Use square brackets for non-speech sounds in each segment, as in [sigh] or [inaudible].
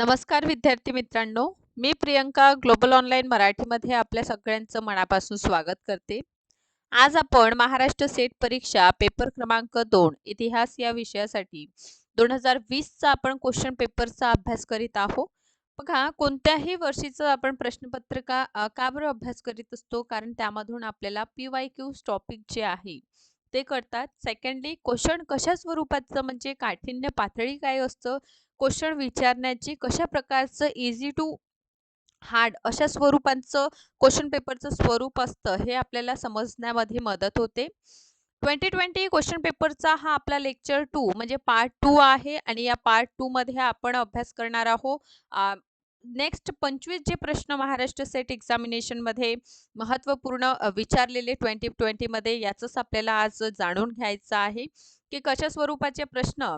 नमस्कार विद्यार्थी मित्रांनो. मी प्रियंका ग्लोबल ऑनलाईन मराठीमध्ये आपल्या सगळ्यांचं मनापासून स्वागत करते. आज आपण महाराष्ट्र सेट परीक्षा पेपर क्रमांक दोन इतिहास या विषयासाठी दोन हजार वीसचा आपण क्वेश्चन पेपरचा अभ्यास करीत आहोत. बघा कोणत्याही वर्षीचं आपण प्रश्नपत्रिका का बरं अभ्यास करीत असतो? कारण त्यामधून आपल्याला पी वाय क्यू टॉपिक जे आहे ते करतात सेकंडली क्वेश्चन कशा स्वरूपाचं म्हणजे काठिण्य पातळी काय असतं? क्वेश्चन विचारण्याची कशा प्रकारचं इझी टू हार्ड अशा स्वरूपांचं क्वेश्चन पेपरचं स्वरूप असतं हे आपल्याला समजण्यामध्ये मदत होते. ट्वेंटी ट्वेंटी क्वेश्चन पेपरचा हा आपला लेक्चर टू म्हणजे पार्ट टू आहे आणि या पार्ट टूमध्ये आपण अभ्यास करणार आहोत. नेक्स्ट पंचवीस जे प्रश्न महाराष्ट्र सेट एक्झामिनेशनमध्ये महत्त्वपूर्ण विचारलेले ट्वेंटी ट्वेंटीमध्ये याचंच आपल्याला आज जाणून घ्यायचं आहे. की कशा स्वरूपाचे प्रश्न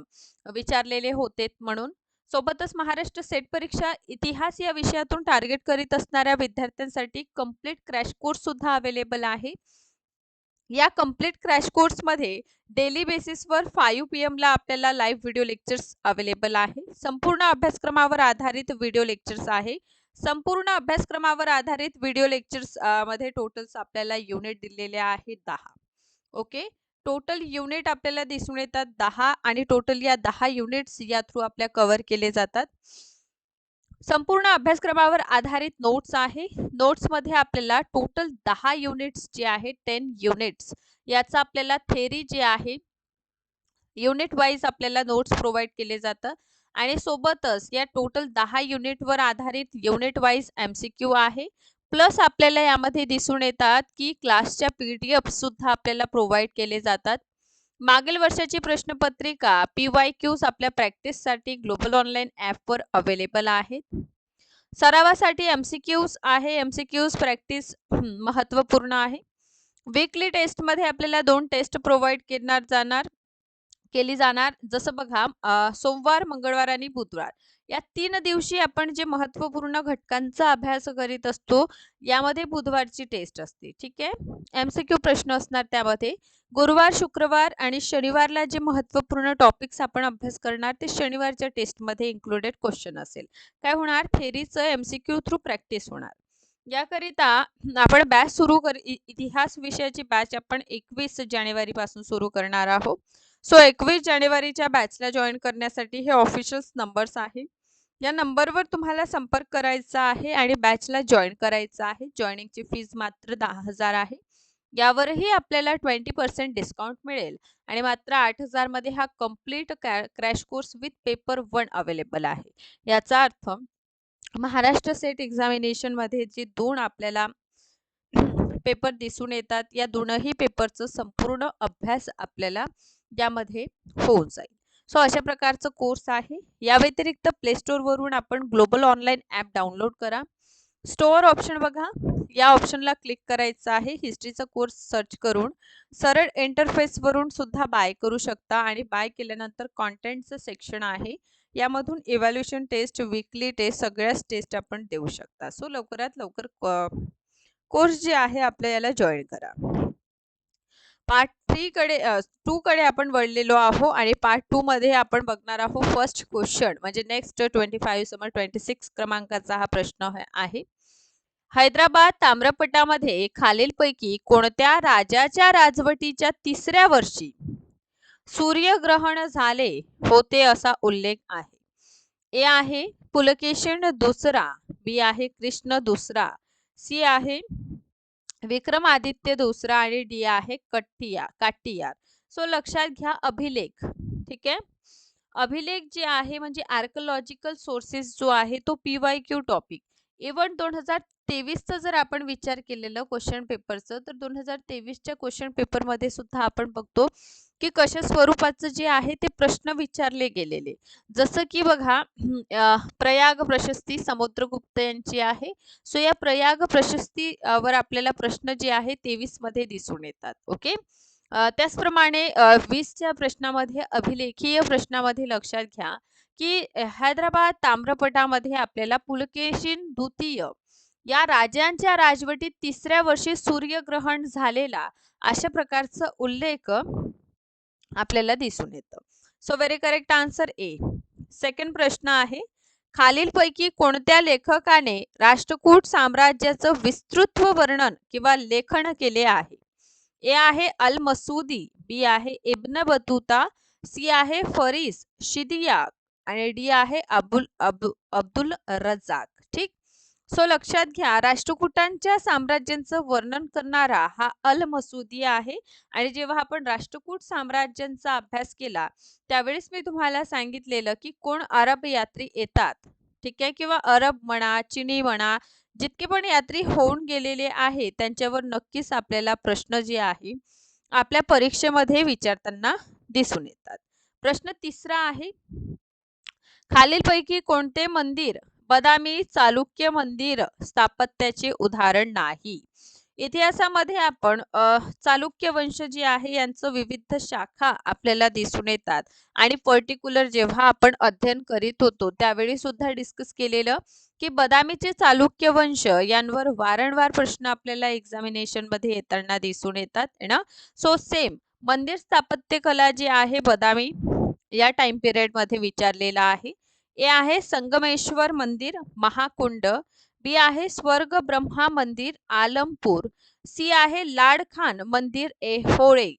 विचारलेले होते म्हणून. सोबतच महाराष्ट्र सेट परीक्षा इतिहास या विषयातून टार्गेट करीत असणाऱ्या विद्यार्थ्यांसाठी कंप्लीट क्रॅश कोर्स सुद्धा अवेलेबल आहे. या कंप्लीट क्रॅश कोर्समध्ये डेली बेसिसवर फाईव्ह पी एमला आपल्याला लाईव्ह व्हिडिओ लेक्चर्स अवेलेबल आहे. संपूर्ण अभ्यासक्रमावर आधारित व्हिडिओ लेक्चर्स आहे. संपूर्ण अभ्यासक्रमावर आधारित व्हिडिओ लेक्चर्समध्ये टोटल्स आपल्याला युनिट दिलेले आहेत दहा. ओके टोटल युनिट आपल्याला दिसून येतात दहा आणि टोटल या दहा युनिट्स या थ्रू आपल्या कव्हर केले जातात. संपूर्ण अभ्यासक्रमावर आधारित नोट्स आहे. नोट्समध्ये आपल्याला टोटल दहा युनिट्स जे आहे टेन युनिट्स याचा आपल्याला थेरी जे आहे युनिट वाईज आपल्याला नोट्स प्रोव्हाइड केले जातं. आणि सोबतच या टोटल दहा युनिटवर आधारित unit wise M C Q आहे. प्लस आपल्याला यामध्ये दिसून येतात की क्लासच्या पी डी एफ सुद्धा आपल्याला प्रोव्हाइड केले जातात. मागील वर्षाची प्रश्नपत्रिका पी वाय क्यूज आपल्या प्रॅक्टिससाठी ग्लोबल ऑनलाईन ॲपवर अवेलेबल आहेत. सरावासाठी एम सी क्यूज आहे. एम सी क्यूज प्रॅक्टिस महत्त्वपूर्ण आहे. वीकली टेस्टमध्ये आपल्याला दोन टेस्ट प्रोव्हाइड करणार जाणार केली जाणार. जसं बघा सोमवार मंगळवार आणि बुधवार. या तीन दिवशी आपण जे महत्त्वपूर्ण घटकांचा अभ्यास करीत असतो यामध्ये बुधवारची टेस्ट असते. ठीक आहे? एमसीक्यू क्यू प्रश्न असणार त्यामध्ये. गुरुवार शुक्रवार आणि शनिवारला जे महत्त्वपूर्ण टॉपिक्स आपण अभ्यास करणार ते शनिवारच्या टेस्टमध्ये इन्क्लुडेड क्वेश्चन असेल. काय होणार? थेरीचं एमसीक्यू क्यू थ्रू प्रॅक्टिस होणार. याकरिता आपण बॅच सुरू कर इतिहास विषयाची बॅच आपण एकवीस जानेवारी पासून सुरू करणार आहोत. सो एकवीस जानेवारीच्या बॅचला जॉईन करण्यासाठी हे ऑफिशियल नंबर्स आहे. या नंबरवर तुम्हाला संपर्क करायचा आहे आणि बॅचला जॉईन करायचं आहे. जॉईनिंगची फीज मात्र दहा हजार आहे. यावरही आपल्याला ट्वेंटी पर्सेंट डिस्काउंट मिळेल आणि मात्र आठ हजारमध्ये हा complete crash course with paper one available आहे. याचा अर्थ महाराष्ट्र सेट एक्झामिनेशनमध्ये जे दोन आपल्याला [clears throat] पेपर दिसून येतात या दोनही पेपरचं संपूर्ण अभ्यास आपल्याला यामध्ये होऊन जाईल. सो अशा प्रकारचं कोर्स आहे. या व्यतिरिक्त प्ले वरून आपण ग्लोबल ऑनलाईन ॲप डाउनलोड करा. स्टोअर ऑप्शन बघा. या ऑप्शनला क्लिक करायचं आहे. हिस्ट्रीचा कोर्स सर्च करून सरळ इंटरफेसवरून सुद्धा बाय करू शकता आणि बाय केल्यानंतर कॉन्टेंटचं सेक्शन आहे. यामधून इव्हॅल्युएशन टेस्ट वीकली टेस्ट सगळ्याच टेस्ट आपण देऊ शकता. सो लवकरात लवकर कोर्स जे आहे आपल्या याला जॉईन करा. पार्ट थ्री कडे टू कडे आपण वळलेलो आहो आणि पार्ट टू मध्ये आपण बघणार आहोत फर्स्ट क्वेश्चन म्हणजे next twenty five summer twenty six क्रमांकाचा हा प्रश्न आहे- हैदराबाद ताम्रपटामध्ये खालीलपैकी कोणत्या राजाच्या राजवटीच्या तिसऱ्या वर्षी सूर्यग्रहण झाले होते असा उल्लेख आहे? ए आहे पुलकेशन दुसरा बी आहे कृष्ण दुसरा सी आहे विक्रमादित्य दुसरा आणि डी आहे कट्टिया काट्टियार सो लक्षात घ्या अभिलेख. ठीक आहे? अभिलेख जे आहे म्हणजे आर्कोलॉजिकल सोर्सेस जो आहे तो P Y Q topic even दोन हजार तेवीसचा जर आपण विचार केलेलं क्वेश्चन पेपरचं तर दोन हजार तेवीसच्या क्वेश्चन पेपरमध्ये सुद्धा आपण बघतो की कशा स्वरूपाचं जे आहे ते प्रश्न विचारले गेलेले. जसं की बघा प्रयाग प्रशस्ती समुद्रगुप्त यांची आहे. सो या प्रयाग प्रशस्ती वर आपल्याला प्रश्न जे आहे तेवीसमध्ये दिसून येतात. ओके त्याचप्रमाणे वीसच्या प्रश्नामध्ये अभिलेखीय प्रश्नामध्ये लक्षात घ्या की हैदराबाद ताम्रपटामध्ये आपल्याला पुलकेशिन द्वितीय या राजांच्या राजवटीत तिसऱ्या वर्षी सूर्यग्रहण झालेला अशा प्रकारचा उल्लेख आपल्याला दिसून येतं. So very correct answer A second प्रश्न आहे खालीलपैकी कोणत्या लेखकाने राष्ट्रकूट साम्राज्याचं विस्तृत वर्णन किंवा लेखन केले आहे? ए आहे अल मसूदी बी आहे इब्न बतुता सी आहे फरीस शिदिया आणि डी आहे अबुल अब्दुल रजाक सो लक्षात घ्या राष्ट्रकूटांच्या साम्राज्यांचं वर्णन करणारा हा अल मसुदी आहे आणि जेव्हा आपण राष्ट्रकूट साम्राज्यांचा अभ्यास केला त्यावेळेस मी तुम्हाला सांगितलेलं की कोण अरब यात्री येतात ठीक आहे? किंवा अरब म्हणा चिनी म्हणा जितके पण यात्री होऊन गेलेले आहे त्यांच्यावर नक्कीच आपल्याला प्रश्न जे आहे आपल्या परीक्षेमध्ये विचारताना दिसून येतात. प्रश्न तिसरा आहे खालीलपैकी कोणते मंदिर बदामी चालुक्य मंदिर स्थापत्याचे उदाहरण नाही. इतिहासामध्ये आपण चालुक्य वंश जे आहे यांचं विविध शाखा आपल्याला दिसून येतात. आणि पर्टिक्युलर जेव्हा आपण अध्ययन करीत होतो त्यावेळी सुद्धा डिस्कस केलेलं की बदामीचे चालुक्य वंश यांवर वारंवार प्रश्न आपल्याला एक्झामिनेशनमध्ये येताना दिसून येतात ना? सो सेम मंदिर स्थापत्य कला जी आहे बदामी या टाइम पिरियडमध्ये विचारलेला आहे. ए आहे संगमेश्वर मंदिर महाकुंड. बी आहे स्वर्ग ब्रह्मा मंदिर आलमपूर. सी आहे लाडखान मंदिर होळे.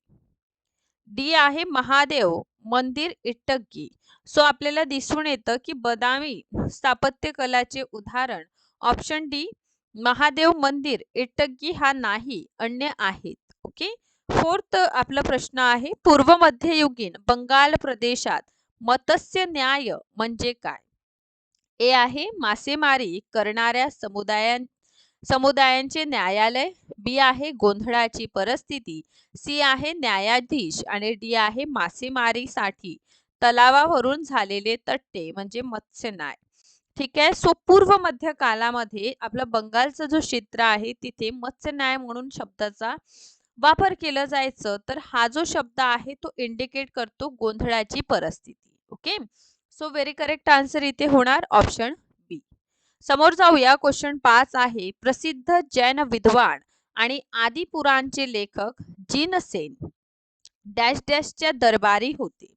डी आहे महादेव मंदिर इटक्की सो आपल्याला दिसून येतं की बदामी स्थापत्य कलाचे उदाहरण ऑप्शन डी महादेव मंदिर इटक्की हा नाही अन्य आहेत. ओके? फोर्थ आपला प्रश्न आहे पूर्व मध्ययुगीन बंगाल प्रदेशात मत्स्य न्याय म्हणजे काय? ए आहे मासेमारी करणाऱ्या समुदायां समुदायांचे न्यायालय बी आहे गोंधळाची परिस्थिती सी आहे न्यायाधीश आणि डी आहे मासेमारीसाठी तलावावरून झालेले तट्टे म्हणजे मत्स्य न्याय. ठीक आहे? सो पूर्व मध्य कालामध्ये आपला बंगालचा जो क्षेत्र आहे तिथे मत्स्य न्याय म्हणून शब्दाचा वापर केला जायचं. तर हा जो शब्द आहे तो इंडिकेट करतो गोंधळाची परिस्थिती. Okay? So very correct answer इथे होणार ऑप्शन बी समोर जाऊया. क्वेश्चन पाच आहे. प्रसिद्ध जैन विद्वान आणि आदिपुराणचे लेखक जिनसेन डॅश डॅशच्या दरबारी होते.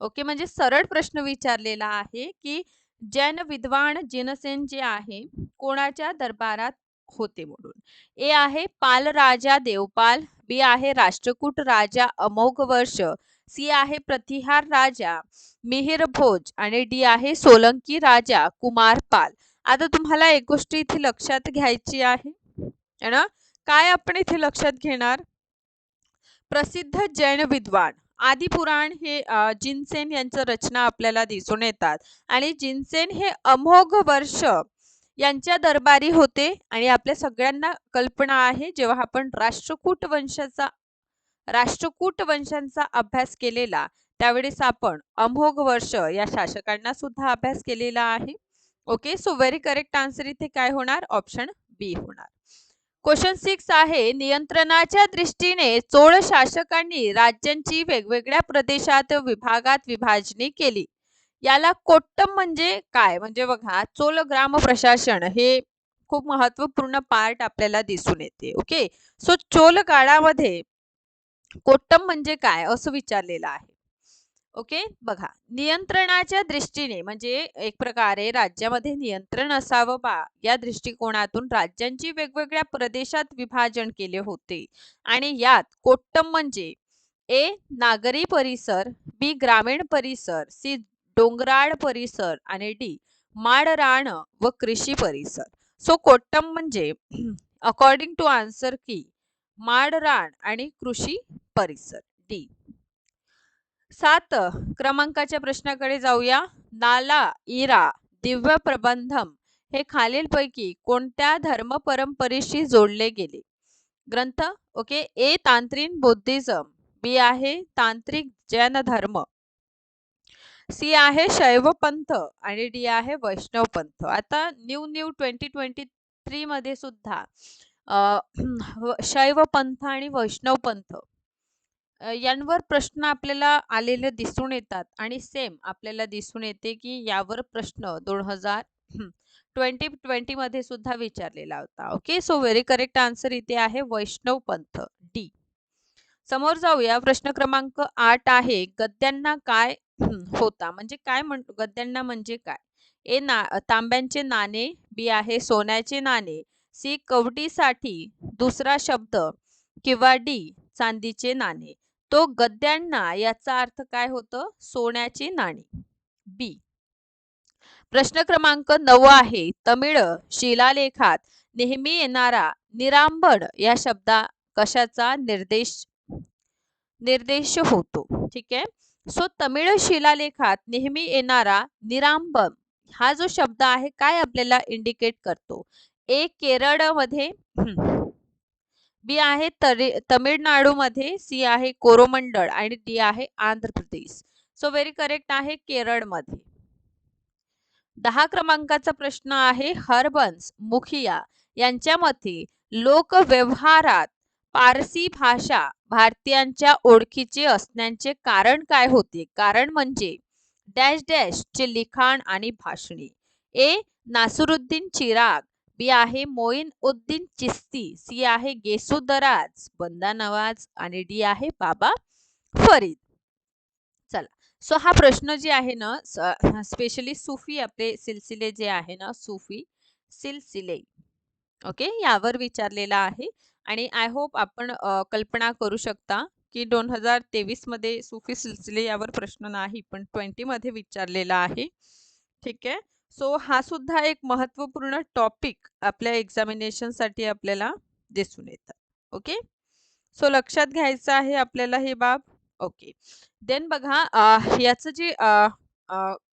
ओके? म्हणजे सरळ प्रश्न विचारलेला आहे की जैन विद्वान जिनसेन जे आहे कोणाच्या दरबारात होते म्हणून? ए आहे पाल राजा देवपाल बी आहे राष्ट्रकूट राजा अमोघ वर्ष सी आहे प्रतिहार राजा मिहिर भोज आणि डी आहे सोलंकी राजा कुमार पाल. आता तुम्हाला एक गोष्ट इथे लक्षात घ्यायची आहे. ना? काय आपण इथे लक्षात घेणार? प्रसिद्ध जैन विद्वान. आदिपुराण हे जिनसेन यांचं रचना आपल्याला दिसून येतात. आणि जिनसेन हे अमोघ वर्ष यांच्या दरबारी होते आणि आपल्या सगळ्यांना कल्पना आहे. जेव्हा आपण राष्ट्रकूट वंशाचा राष्ट्रकूट वंशांचा अभ्यास केलेला त्यावेळेस आपण अमोघ वर्ष या शासकांना सुद्धा अभ्यास केलेला आहे. Okay so very correct answer इथे काय होणार? ऑप्शन बी होणार. क्वेश्चन सिक्स आहे नियंत्रणाच्या दृष्टीने चोळ शासकांनी राज्यांची वेगवेगळ्या प्रदेशात विभागात विभाजणी केली. याला कोट्टम म्हणजे काय? म्हणजे बघा चोल ग्राम प्रशासन हे खूप महत्त्वपूर्ण पार्ट आपल्याला दिसून येते. ओके सो चोल काळामध्ये कोट्टम म्हणजे काय? असं विचारलेलं आहे. ओके? बघा नियंत्रणाच्या दृष्टीने म्हणजे एक प्रकारे राज्यामध्ये नियंत्रण असावं बा या दृष्टिकोनातून राज्यांची वेगवेगळ्या प्रदेशात विभाजन केले होते. आणि यात कोट्टम म्हणजे ए नागरी परिसर बी ग्रामीण परिसर सी डोंगराळ परिसर आणि डी माडराण व कृषी परिसर. सो कोट्टम म्हणजे अकॉर्डिंग टू आन्सर की माडराण आणि कृषी परिसर. डी. सात क्रमांकाच्या प्रश्नाकडे जाऊया. नाला इरा दिव्य प्रबंधम हे खालीलपैकी कोणत्या धर्म परंपरेशी जोडले गेले? ग्रंथ ओके ए तांत्रिक बुद्धिझम बी आहे तांत्रिक जैन धर्म सी आहे शैव पंथ आणि डी आहे वैष्णव पंथ आता new new twenty twenty three मध्ये सुद्धा [clears throat] शैव पंथ आणि वैष्णव पंथ यांवर प्रश्न आपल्याला आलेले दिसून येतात आणि सेम आपल्याला दिसून येते की यावर प्रश्न दोन हजार [clears throat] ट्वेंटी ट्वेंटी मध्ये सुद्धा विचारलेला होता. Okay so very correct answer इथे आहे वैष्णव पंथ डी समोर जाऊया. प्रश्न क्रमांक आठ आहे. गद्यांना काय [clears throat] होता? म्हणजे काय म्हण गद्यांना म्हणजे काय? ए ना तांब्यांचे नाणे बी आहे सोन्याचे नाणे सी कवटीसाठी दुसरा शब्द किंवा डी चांदीचे नाणे. तो गद्यांना याचा अर्थ काय होतं? सोन्याची नाणी. बी. प्रश्न क्रमांक नऊ आहे. तमिळ शिलालेखात नेहमी येणारा निरांबण या शब्दा कशाचा निर्देश निर्देश होतो? ठीक आहे? सो तमिळ शिलालेखात नेहमी येणारा निरांबम हा जो शब्द आहे काय आपल्याला इंडिकेट करतो? ए केरळमध्ये बी आहे तरी तमिळनाडूमध्ये सी आहे कोरोमंडळ आणि डी आहे Andhra Pradesh. So very correct आहे केरळमध्ये. दहा क्रमांकाचा प्रश्न आहे हरबन्स मुखिया यांच्या मते लोकव्यवहारात पारसी भाषा भारतीयांच्या ओळखीचे असण्याचे कारण काय होते? कारण म्हणजे डॅश डॅश चे लिखाण आणि भाषणे. ए. नासरुद्दीन चिराग बी आहे मोईन उद्दीन चिस्ती सी आहे गेसुदराज बंदा नवाज आणि डी आहे बाबा फरीद. चला सो हा प्रश्न जे आहे ना स्पेशली सुफी आपले सिलसिले जे आहे ना सुफी सिलसिले ओके यावर विचारलेला आहे. आणि आय होप आपण कल्पना करू शकता की दोन हजार तेवीसमध्ये सुफी सिलसिले यावर प्रश्न नाही पण ट्वेंटी मध्ये विचारलेला आहे. ठीक आहे? सो हा सुद्धा एक महत्त्वपूर्ण टॉपिक आपल्या एक्झामिनेशनसाठी आपल्याला दिसून येतात ओके सो लक्षात घ्यायचं आहे आपल्याला हे बाब? ओके देन बघा याचं जे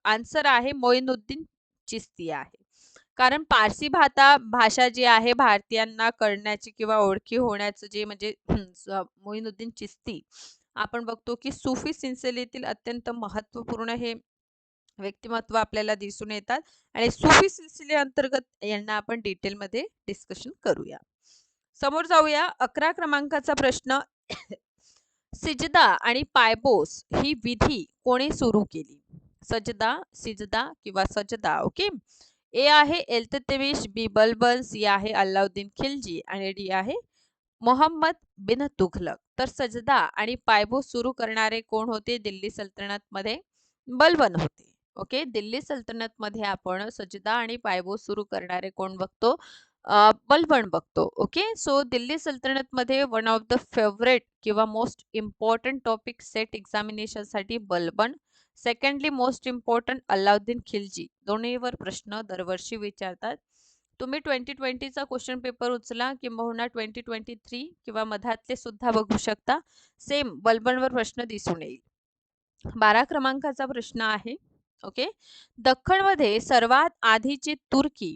आन्सर आहे मोईनुद्दीन चिस्ती आहे. कारण पारसी भाता भाषा जी आहे भारतीयांना कळण्याची किंवा ओळखी होण्याचं जे म्हणजे मोईनुद्दीन चिस्ती आपण बघतो की सुफी सिन्सेलीतील अत्यंत महत्त्वपूर्ण हे व्यक्तिमत्व आपल्याला दिसून येतात आणि सुफी सिलसिले अंतर्गत यांना आपण डिटेलमध्ये डिस्कशन करूया. समोर जाऊया. अकरा क्रमांकाचा प्रश्न. सिजदा आणि पायबोस ही विधी कोणी सुरू केली? सजदा सिजदा किंवा सजदा ओके? ए आहे एल्ततेमिश बी बलबन सी आहे अल्लाउद्दीन खिलजी आणि डी आहे मोहम्मद बिन तुघलक. तर सजदा आणि पायबोस सुरू करणारे कोण होते? दिल्ली सल्तनत मध्ये बलबन होते. ओके? दिल्ली सल्तनतमध्ये आपण सजदा आणि पायबोस सुरू करणारे कोण बघतो? बलबण बघतो ओके? सो दिल्ली सल्तनतमध्ये वन ऑफ द फेवरेट किंवा most important topic set एक्झामिनेशनसाठी Balban secondly most important Alauddin Khilji. दोन्हीवर प्रश्न दरवर्षी विचारतात. तुम्ही ट्वेंटी ट्वेंटीचा क्वेश्चन पेपर उचला किंवा ट्वेंटी ट्वेंटी थ्री किंवा मधातले सुद्धा बघू शकता. सेम बलबणवर प्रश्न दिसून येईल. बारा क्रमांकाचा प्रश्न आहे. ओके? दख्खनमध्ये सर्वात आधीची तुर्की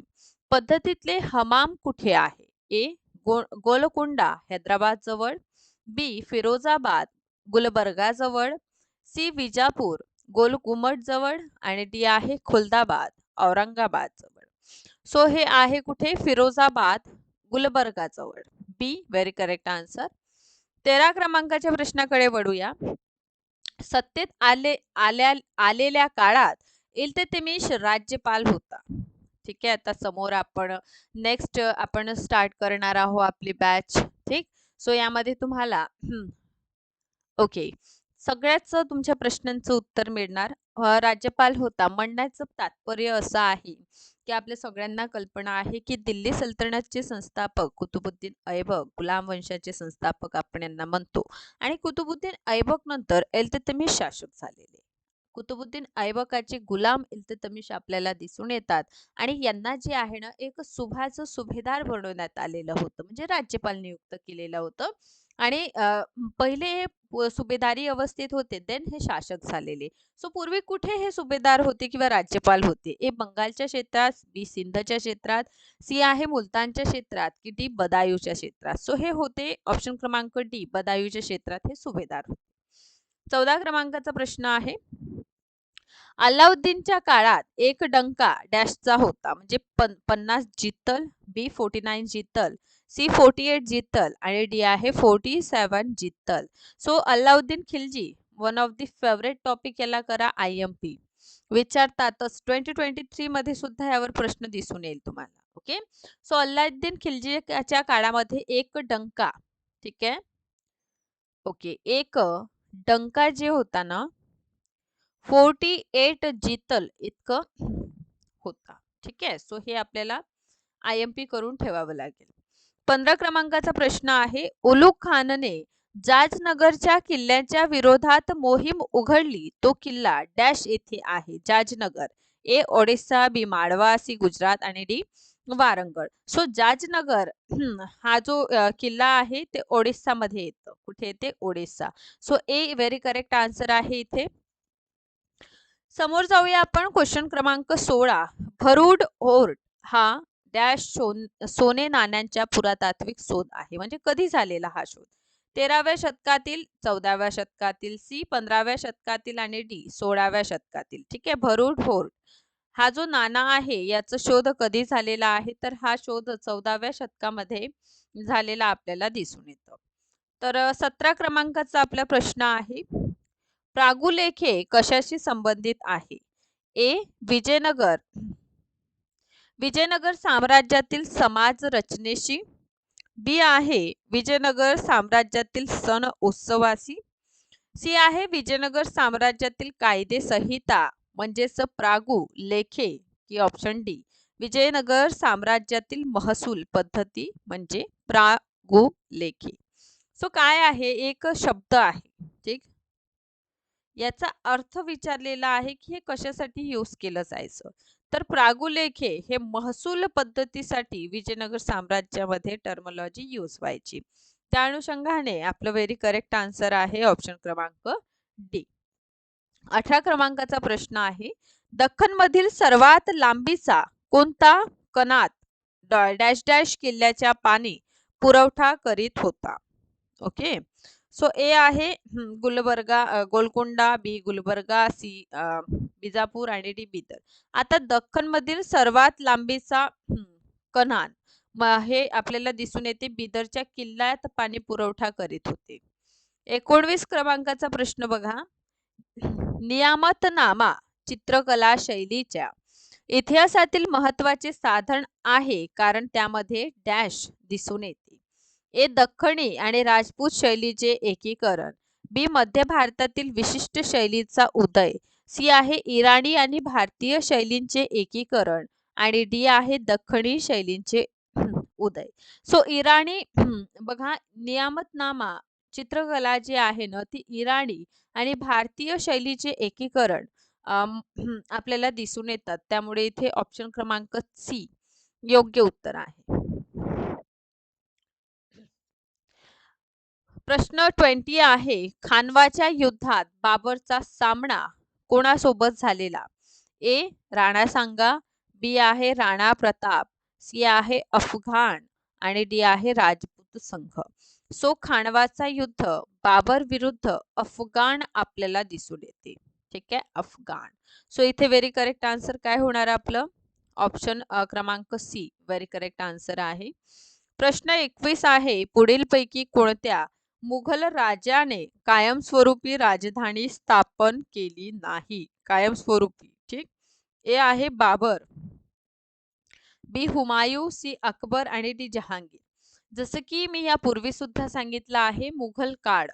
पद्धतीतले हमाम कुठे आहे? ए गो गोलकुंडा हैदराबाद जवळ बी फिरोजाबाद गुलबर्गा जवळ सी विजापूर गोलकुमट जवळ आणि डी आहे खुलदाबाद औरंगाबाद जवळ सो हे आहे कुठे? फिरोजाबाद गुलबर्गा जवळ बी व्हेरी करेक्ट आन्सर. तेरा क्रमांकाच्या प्रश्नाकडे वळूया. सत्तेत आले आल्या आलेल्या काळात इल्तमिश राज्यपाल होता. ठीक आहे? आता समोर आपण नेक्स्ट आपण स्टार्ट करणार आहोत आपली बॅच ठीक? सो यामध्ये तुम्हाला ओके सगळ्याच तुमच्या प्रश्नांचं उत्तर मिळणार. राज्यपाल होता. म्हणण्याचं तात्पर्य असं आहे की आपल्या सगळ्यांना कल्पना आहे की दिल्ली सल्तनतचे संस्थापक कुतुबुद्दीन ऐबक गुलाम वंशाचे संस्थापक आपण यांना म्हणतो. आणि कुतुबुद्दीन ऐबक नंतर एल्तमिश शासक झालेले. कुतुबुद्दीन ऐबकाचे गुलाम इल्ततमिश आपल्याला दिसून येतात आणि यांना जे आहे ना एक सुभाचं सुभेदार बनवण्यात आलेलं होतं. म्हणजे राज्यपाल नियुक्त केलेलं होतं. आणि पहिले हे सुभेदारी अवस्थेत होते देन हे शासक झालेले. सो पूर्वी कुठे हे सुभेदार होते किंवा राज्यपाल होते? ए बंगालच्या क्षेत्रात बी सिंधच्या क्षेत्रात सी आहे मुलतानच्या क्षेत्रात की डी बदायूच्या क्षेत्रात? सो हे होते ऑप्शन क्रमांक डी बदायूच्या क्षेत्रात हे सुभेदार होते. चौदा क्रमांकाचा प्रश्न आहे. अल्लाउद्दीनच्या काळात एक डंका डॅशचा होता म्हणजे पन्नास jital B forty nine jital. C forty eight jital आणि डी आहे forty seven jital. So Alauddin Khilji one of the favourite topic याला करा आय एम पी विचारतातच ट्वेंटी ट्वेंटी थ्री मध्ये सुद्धा यावर प्रश्न दिसून येईल तुम्हाला ओके सो अल्लाउद्दीन खिलजीच्या काळामध्ये एक डंका ठीक आहे? ओके एक डंका जे होता ना फोर्टी एट जितल इतकं होता ठीक आहे? सो हे आपल्याला आय एम पी करून ठेवावं लागेल. पंधरा क्रमांकाचा प्रश्न आहे. उलुग खानने जाजनगरच्या किल्ल्याच्या विरोधात मोहीम उघडली. तो किल्ला डॅश येथे आहे. Jajnagar A Odisha B Malwa C Gujarat आणि डी वारंगड सो जाजनगर हा जो किल्ला आहे ते ओडिसामध्ये येतं. कुठे येते? Odisha. So A very correct answer आहे इथे. समोर जाऊया आपण क्वेश्चन क्रमांक सोळा. भरूड ओर्ट हा डॅश सोने नाण्यांच्या पुरातात्विक शोध आहे. म्हणजे कधी झालेला हा शोध? तेराव्या शतकातील चौदाव्या शतकातील सी पंधराव्या शतकातील आणि डी सोळाव्या शतकातील. ठीक आहे? भरूड फोर्ट हा जो नाणा आहे याचा शोध कधी झालेला आहे? तर हा शोध चौदाव्या शतकामध्ये झालेला आपल्याला दिसून येतो. तर सतरा क्रमांकाचा आपला प्रश्न आहे. प्रागुलेखे कशाशी संबंधित आहे? ए विजयनगर. विजयनगर साम्राज्यातील समाज रचनेशी. बी आहे विजयनगर साम्राज्यातील सण उत्सवाशी. सी आहे विजयनगर साम्राज्यातील कायदे संहिता म्हणजेच प्रागू लेखे की ऑप्शन डी विजयनगर साम्राज्यातील महसूल पद्धती म्हणजे प्रागू लेखे. सो काय आहे? एक शब्द आहे ठीक? याचा अर्थ विचारलेला आहे की हे कशासाठी यूज केलं जायचं? तर प्रागुलेखे हे महसूल पद्धतीसाठी विजयनगर साम्राज्यामध्ये टर्मॉलॉजी यूज व्हायची. त्या अनुषंगाने आपलं व्हेरी करेक्ट आन्सर आहे ऑप्शन क्रमांक डी अठरा क्रमांकाचा प्रश्न आहे. दख्खन मधील सर्वात लांबीचा कोणता कनात डॅश डॅश किल्ल्याच्या पाणी पुरवठा करीत होता? ओके. सो ए आहे गुलबर्गा गोलकोंडा बी गुलबर्गा सी बिजापूर आणि डी बिदर. आता दख्खन मधील सर्वात लांबीचा कन्हान हे आपल्याला दिसून येते. बिदरच्या किल्ल्यात पाणी पुरवठा करीत होते. एकोणवीस क्रमांकाचा प्रश्न बघा. नियामतनामा चित्रकला शैलीच्या इतिहासातील महत्त्वाचे साधन आहे कारण त्यामध्ये डॅश दिसून येते. ए दख्खणी आणि राजपूत शैलीचे एकीकरण. बी मध्य भारतातील विशिष्ट शैलीचा उदय. सी आहे इराणी आणि भारतीय शैलींचे एकीकरण आणि डी आहे दख्खणी शैलींचे [clears throat] उदय. सो इराणी [clears throat] बघा नियामतनामा चित्रकला जी आहे ना ती इराणी आणि भारतीय शैलीचे एकीकरण [clears throat] आपल्याला दिसून येतात. त्यामुळे इथे ऑप्शन क्रमांक सी योग्य उत्तर आहे. प्रश्न ट्वेंटी आहे खानवाच्या युद्धात बाबरचा सामना कोणासोबत झालेला? ए राणा सांगा बी आहे राणा प्रताप सी आहे अफगाण आणि डी आहे राजपूत संघ. सो खानवाचा युद्ध बाबर विरुद्ध अफगाण आपल्याला दिसून येते. ठीक आहे? अफगाण. सो इथे व्हेरी करेक्ट आन्सर काय होणार आपलं? ऑप्शन क्रमांक सी. व्हेरी करेक्ट आन्सर आहे. प्रश्न एकवीस आहे पुढील पैकी कोणत्या मुघल राजाने कायमस्वरूपी राजधानी स्थापन केली नाही. कायमस्वरूपी ठीक? ए आहे बाबर. बी हुमायू सी अकबर आणि डी जहांगीर. जसं की मी यापूर्वी सुद्धा सांगितलं आहे मुघल काळ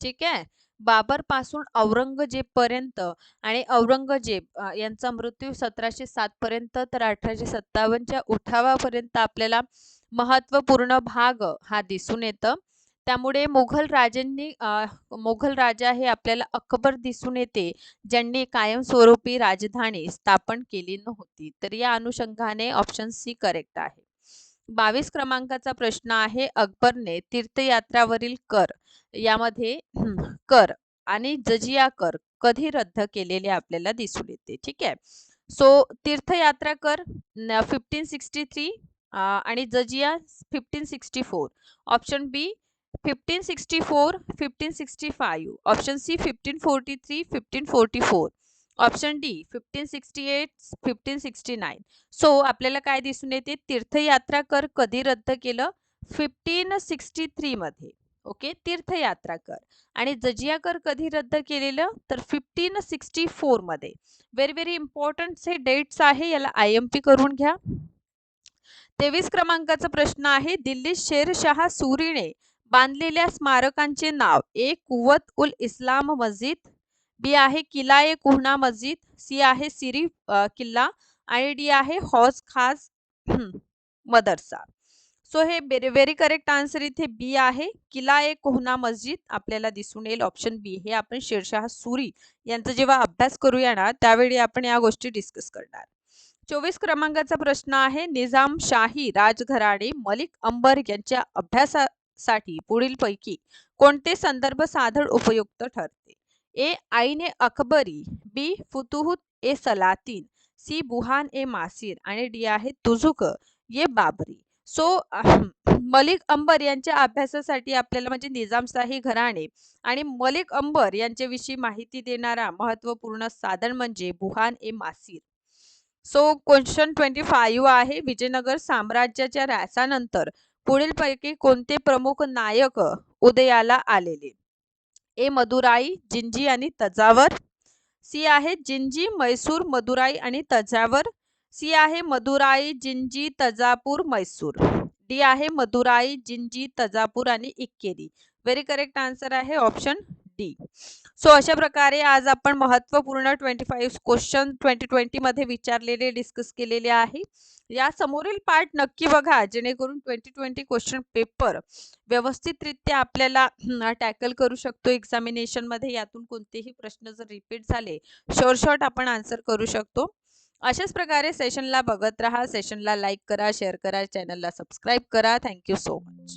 ठीक आहे? बाबरपासून औरंगजेब पर्यंत आणि औरंगजेब यांचा मृत्यू सतराशे सात पर्यंत तर अठराशे सत्तावन्नच्या उठावापर्यंत आपल्याला महत्त्वपूर्ण भाग हा दिसून येतं. त्यामुळे मुघल राजांनी मुघल राजा हे आपल्याला अकबर दिसून येते ज्यांनी कायमस्वरूपी राजधानी स्थापन केली नव्हती. तर या अनुषंगाने ऑप्शन सी करेक्ट आहे. बावीस क्रमांकाचा प्रश्न आहे अकबरने तीर्थयात्रावरील कर यामध्ये कर आणि जजिया कर कधी रद्द केलेले आपल्याला दिसून येते. ठीक आहे? सो तीर्थयात्रा कर फिफ्टीन सिक्स्टी थ्री आणि jizya fifteen sixty four option B fifteen sixty four fifteen sixty five option C fifteen forty three fifteen forty four option D fifteen sixty eight fifteen sixty nine so आपल्याला काय दिसून येते? तीर्थयात्रा कर कधी रद्द केलं? फिफ्टीन सिक्स्टी थ्रीमध्ये ओके तीर्थयात्रा कर. आणि जजिया कर कधी रद्द केलेलं? तर फिफ्टीन सिक्स्टी फोरमध्ये व्हेरी व्हेरी इम्पॉर्टंट हे डेट्स आहे. याला आय एम पी करून घ्या. तेवीस क्रमांकाचा प्रश्न आहे. दिल्ली शेरशहा सुरीने बांधलेल्या स्मारकांचे नाव. ए कुवत उल इस्लाम मस्जिद बी आहे किला ए कुहना मस्जिद सी आहे सिरी किल्ला आणि डी आहे हौज खास मदरसा. सो हे व्हेरी व्हेरी करेक्ट आन्सर इथे बी आहे. किला ए कोहना मस्जिद आपल्याला दिसून येईल. ऑप्शन बी हे आपण शेरशाह सुरी यांचा जेव्हा अभ्यास करूया ना त्यावेळी आपण या गोष्टी डिस्कस करणार. चोवीस क्रमांकाचा प्रश्न आहे. निजामशाही राजघराणे मलिक अंबर यांच्या अभ्यासा पुढील पैकी कोणते संदर्भ साधन उपयुक्त ठरते? A Aine Akbari B Futuhat e Salatin C Burhan e Maasir आणि डी आहे तुझुक ये बाबरी. सो मलिक अंबर यांच्या अभ्यासासाठी आपल्याला म्हणजे निजामशाही घराणे आणि मलिक अंबर यांच्याविषयी माहिती देणारा महत्त्वपूर्ण साधन म्हणजे Burhan e Maasir. So question twenty five आहे. विजयनगर साम्राज्याच्या रासानंतर पुढीलपैकी कोणते प्रमुख नायक उदयाला आलेले? ए. मदुराई जिंजी आणि तजावर. सी. आहे जिंजी मैसूर मदुराई आणि तजावर. सी. आहे मदुराई जिंजी तजापूर मैसूर. डी. आहे मदुराई जिंजी तजापूर आणि इक्केरी. व्हेरी करेक्ट आन्सर आहे ऑप्शन डी सो अशा प्रकारे आज आपण महत्त्वपूर्ण twenty five question twenty twenty मध्ये विचारलेले डिस्कस केलेले आहे. या समोरील पार्ट नक्की बघा जेणेकरून ट्वेंटी ट्वेंटी क्वेश्चन पेपर व्यवस्थितरित्या आपल्याला टॅकल करू शकतो एक्झामिनेशनमध्ये यातून कोणतेही प्रश्न जर रिपीट झाले शॉर्ट शॉर्ट आपण आन्सर करू शकतो. अशाच प्रकारे सेशनला बघत राहा सेशनला लाईक करा शेअर करा चॅनलला सबस्क्राईब करा. Thank you so much